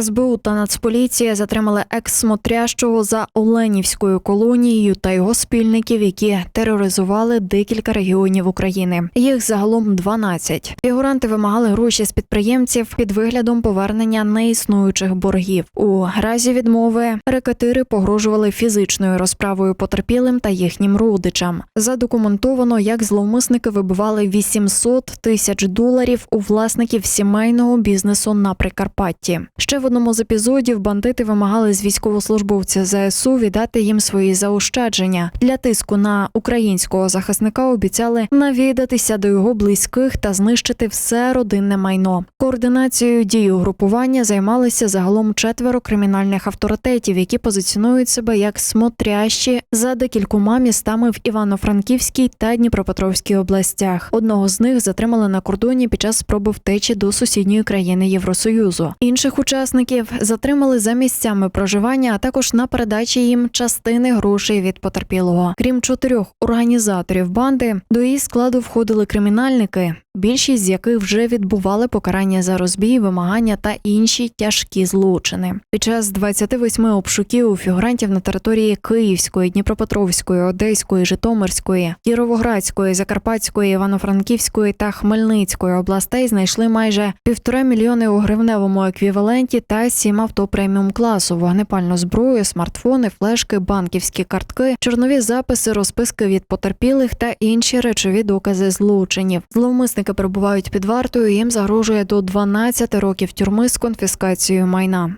СБУ та Нацполіція затримали екс-смотрящого за Оленівською колонією та його спільників, які тероризували декілька регіонів України. Їх загалом 12. Фігуранти вимагали гроші з підприємців під виглядом повернення неіснуючих боргів. У разі відмови рекетири погрожували фізичною розправою потерпілим та їхнім родичам. Задокументовано, як зловмисники вибивали 800 тисяч доларів у власників сімейного бізнесу на Прикарпатті. Ще в одному з епізодів бандити вимагали з військовослужбовця ЗСУ віддати їм свої заощадження. Для тиску на українського захисника обіцяли навідатися до його близьких та знищити все родинне майно. Координацією дій угрупування займалися загалом четверо кримінальних авторитетів, які позиціонують себе як смотрящі за декількома містами в Івано-Франківській та Дніпропетровській областях. Одного з них затримали на кордоні під час спроби втечі до сусідньої країни Євросоюзу. Інших учасників затримали за місцями проживання, а також на передачі їм частини грошей від потерпілого. Крім чотирьох організаторів банди, до її складу входили кримінальники, більшість з яких вже відбували покарання за розбій, вимагання та інші тяжкі злочини. Під час 28 обшуків у фігурантів на території Київської, Дніпропетровської, Одеської, Житомирської, Кіровоградської, Закарпатської, Івано-Франківської та Хмельницької областей знайшли майже півтора мільйони у гривневому еквіваленті та сім авто преміум класу, вогнепальну зброю, смартфони, флешки, банківські картки, чорнові записи, розписки від потерпілих та інші речові докази злочинів. Зловмисники перебувають під вартою. Їм загрожує до 12 років тюрми з конфіскацією майна.